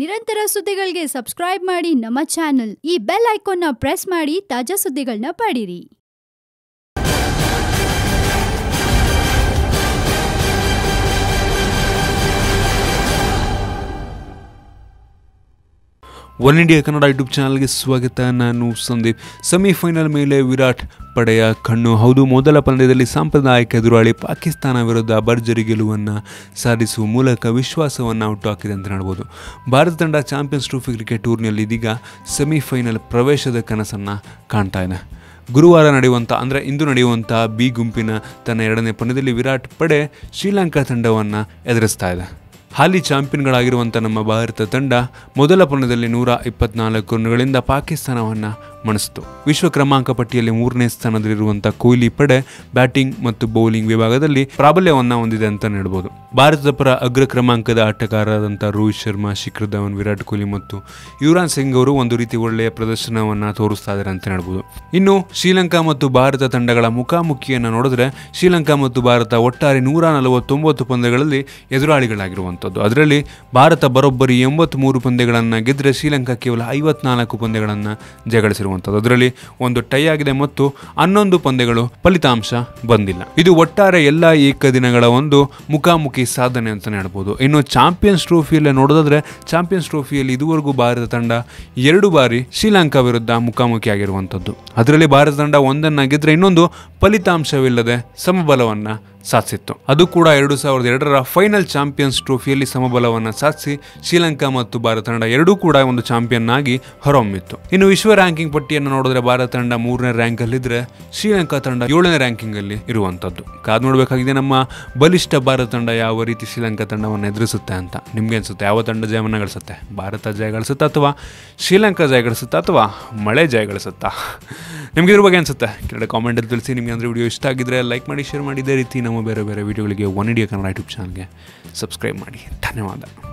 ನಿರಂತರ ಸುದ್ದಿಗಳಿಗೆ ಸಬ್ಸ್ಕ್ರೈಬ್ ಮಾಡಿ ನಮ್ಮ ಚಾನೆಲ್. ಈ ಬೆಲ್ ಐಕಾನ್ನ ಪ್ರೆಸ್ ಮಾಡಿ ತಾಜಾ ಸುದ್ದಿಗಳನ್ನ ಪಡೀರಿ. ಒನ್ ಇಂಡಿಯಾ ಕನ್ನಡ ಯೂಟ್ಯೂಬ್ ಚಾನಲ್ಗೆ ಸ್ವಾಗತ. ನಾನು ಸಂದೀಪ್. ಸೆಮಿಫೈನಲ್ ಮೇಲೆ ವಿರಾಟ್ ಪಡೆಯ ಕಣ್ಣು. ಹೌದು, ಮೊದಲ ಪಂದ್ಯದಲ್ಲಿ ಸಾಂಪ್ರದಾಯಿಕ ಎದುರಾಳಿ ಪಾಕಿಸ್ತಾನ ವಿರುದ್ಧ ಭರ್ಜರಿ ಗೆಲುವನ್ನು ಸಾಧಿಸುವ ಮೂಲಕ ವಿಶ್ವಾಸವನ್ನು ಹುಟ್ಟುಹಾಕಿದೆ ಅಂತ ಹೇಳ್ಬೋದು. ಭಾರತ ತಂಡ ಚಾಂಪಿಯನ್ಸ್ ಟ್ರೋಫಿ ಕ್ರಿಕೆಟ್ ಟೂರ್ನಿಯಲ್ಲಿ ಇದೀಗ ಸೆಮಿಫೈನಲ್ ಪ್ರವೇಶದ ಕನಸನ್ನು ಕಾಣ್ತಾ ಇದೆ. ಗುರುವಾರ ನಡೆಯುವಂಥ ಅಂದರೆ ಇಂದು ನಡೆಯುವಂಥ ಬಿ ಗುಂಪಿನ ತನ್ನ ಎರಡನೇ ಪಂದ್ಯದಲ್ಲಿ ವಿರಾಟ್ ಪಡೆ ಶ್ರೀಲಂಕಾ ತಂಡವನ್ನು ಎದುರಿಸ್ತಾ ಇದೆ. ಹಾಲಿ ಚಾಂಪಿಯನ್ಗಳಾಗಿರುವಂಥ ನಮ್ಮ ಭಾರತ ತಂಡ ಮೊದಲ ಪಂದ್ಯದಲ್ಲಿ ನೂರ ಇಪ್ಪತ್ನಾಲ್ಕು ರನ್ಗಳಿಂದ ಪಾಕಿಸ್ತಾನವನ್ನು ಮಣಿಸಿತು ವಿಶ್ವ ಕ್ರಮಾಂಕ ಪಟ್ಟಿಯಲ್ಲಿ ಮೂರನೇ ಸ್ಥಾನದಲ್ಲಿರುವಂತಹ ಕೊಹ್ಲಿ ಪಡೆ ಬ್ಯಾಟಿಂಗ್ ಮತ್ತು ಬೌಲಿಂಗ್ ವಿಭಾಗದಲ್ಲಿ ಪ್ರಾಬಲ್ಯವನ್ನು ಹೊಂದಿದೆ ಅಂತ ಹೇಳ್ಬೋದು. ಭಾರತದ ಪರ ಅಗ್ರ ಕ್ರಮಾಂಕದ ಆಟಗಾರರಾದಂಥ ರೋಹಿತ್ ಶರ್ಮಾ, ಶಿಖರ್ ಧವನ್, ವಿರಾಟ್ ಕೊಹ್ಲಿ ಮತ್ತು ಯುವರಾಜ್ ಸಿಂಗ್ ಅವರು ಒಂದು ರೀತಿ ಒಳ್ಳೆಯ ಪ್ರದರ್ಶನವನ್ನು ತೋರಿಸ್ತಾ ಇದ್ದಾರೆ ಅಂತ ಹೇಳ್ಬೋದು. ಇನ್ನು ಶ್ರೀಲಂಕಾ ಮತ್ತು ಭಾರತ ತಂಡಗಳ ಮುಖಾಮುಖಿಯನ್ನು ನೋಡಿದ್ರೆ ಶ್ರೀಲಂಕಾ ಮತ್ತು ಭಾರತ ಒಟ್ಟಾರೆ ನೂರ ನಲವತ್ತೊಂಬತ್ತು ಪಂದ್ಯಗಳಲ್ಲಿ ಎದುರಾಳಿಗಳಾಗಿರುವಂಥದ್ದು. ಅದರಲ್ಲಿ ಭಾರತ ಬರೋಬ್ಬರಿ ಎಂಬತ್ತ್ಮೂರು ಪಂದ್ಯಗಳನ್ನು ಗೆದ್ದರೆ ಶ್ರೀಲಂಕಾ ಕೇವಲ ಐವತ್ನಾಲ್ಕು ಪಂದ್ಯಗಳನ್ನು ಜಯಗಳಿಸಿರುವಂಥದ್ದು ಅದರಲ್ಲಿ ಒಂದು ಟೈ ಆಗಿದೆ ಮತ್ತು ಹನ್ನೊಂದು ಪಂದ್ಯಗಳು ಫಲಿತಾಂಶ ಬಂದಿಲ್ಲ. ಇದು ಒಟ್ಟಾರೆ ಎಲ್ಲ ಏಕದಿನಗಳ ಒಂದು ಮುಖಾಮುಖಿ ಸಾಧನೆ ಅಂತಲೇ ಹೇಳ್ಬೋದು. ಇನ್ನು ಚಾಂಪಿಯನ್ಸ್ ಟ್ರೋಫಿಯಲ್ಲಿ ನೋಡೋದಾದ್ರೆ ಚಾಂಪಿಯನ್ಸ್ ಟ್ರೋಫಿಯಲ್ಲಿ ಇದುವರೆಗೂ ಭಾರತ ತಂಡ ಎರಡು ಬಾರಿ ಶ್ರೀಲಂಕಾ ವಿರುದ್ಧ ಮುಖಾಮುಖಿಯಾಗಿರುವಂಥದ್ದು ಅದರಲ್ಲಿ ಭಾರತ ತಂಡ ಒಂದನ್ನು ಗೆದ್ದರೆ ಇನ್ನೊಂದು ಫಲಿತಾಂಶವಿಲ್ಲದೆ ಸಮಬಲವನ್ನು ಸಾಧಿಸಿತ್ತು. ಅದು ಕೂಡ ಎರಡು ಸಾವಿರದ ಎರಡರ ಫೈನಲ್ ಚಾಂಪಿಯನ್ಸ್ ಟ್ರೋಫಿಯಲ್ಲಿ ಸಮಬಲವನ್ನು ಸಾಧಿಸಿ ಶ್ರೀಲಂಕಾ ಮತ್ತು ಭಾರತ ತಂಡ ಎರಡೂ ಕೂಡ ಒಂದು ಚಾಂಪಿಯನ್ ಆಗಿ ಹೊರಹೊಮ್ಮಿತ್ತು. ಇನ್ನು ವಿಶ್ವ ರ್ಯಾಂಕಿಂಗ್ ಪಟ್ಟಿಯನ್ನು ನೋಡಿದ್ರೆ ಭಾರತ ತಂಡ ಮೂರನೇ ರ್ಯಾಂಕ್ ಅಲ್ಲಿದ್ರೆ ಶ್ರೀಲಂಕಾ ತಂಡ ಏಳನೇ ರ್ಯಾಂಕಿಂಗ್ ಅಲ್ಲಿ ಇರುವಂತದ್ದು. ಕಾದ್ ನೋಡಬೇಕಾಗಿದೆ ನಮ್ಮ ಬಲಿಷ್ಠ ಭಾರತ ತಂಡ ಯಾವ ರೀತಿ ಶ್ರೀಲಂಕಾ ತಂಡವನ್ನು ಎದುರಿಸುತ್ತೆ ಅಂತ. ನಿಮ್ಗೆ ಅನ್ಸುತ್ತೆ ಯಾವ ತಂಡ ಜಯವನ್ನು ಗಳಿಸುತ್ತೆ? ಭಾರತ ಜಯ ಗಳಿಸುತ್ತಾ ಅಥವಾ ಶ್ರೀಲಂಕಾ ಜಯ ಗಳಿಸುತ್ತಾ ಅಥವಾ ಮಳೆ ಜಯ ಗಳಿಸುತ್ತಾ? ನಿಮ್ಗೆ ಇದ್ರ ಬಗ್ಗೆ ಅನ್ಸುತ್ತೆ? ಕೆಳಗಡೆ ಕಾಮೆಂಟಲ್ಲಿ ತಿಳಿಸಿ. ನಿಮಗೆ ಅಂದರೆ ವಿಡಿಯೋ ಇಷ್ಟ ಆಗಿದ್ರೆ ಲೈಕ್ ಮಾಡಿ ಶೇರ್ ಮಾಡಿ. ಇದೇ ರೀತಿ ನಮ್ಮ ಬೇರೆ ಬೇರೆ ವಿಡಿಯೋಗಳಿಗೆ ಒನ್ ಇಂಡಿಯಾ ಕನ್ನಡ ಯೂಟ್ಯೂಬ್ ಚಾನಲ್ಗೆ ಸಬ್ಸ್ಕ್ರೈಬ್ ಮಾಡಿ. ಧನ್ಯವಾದ.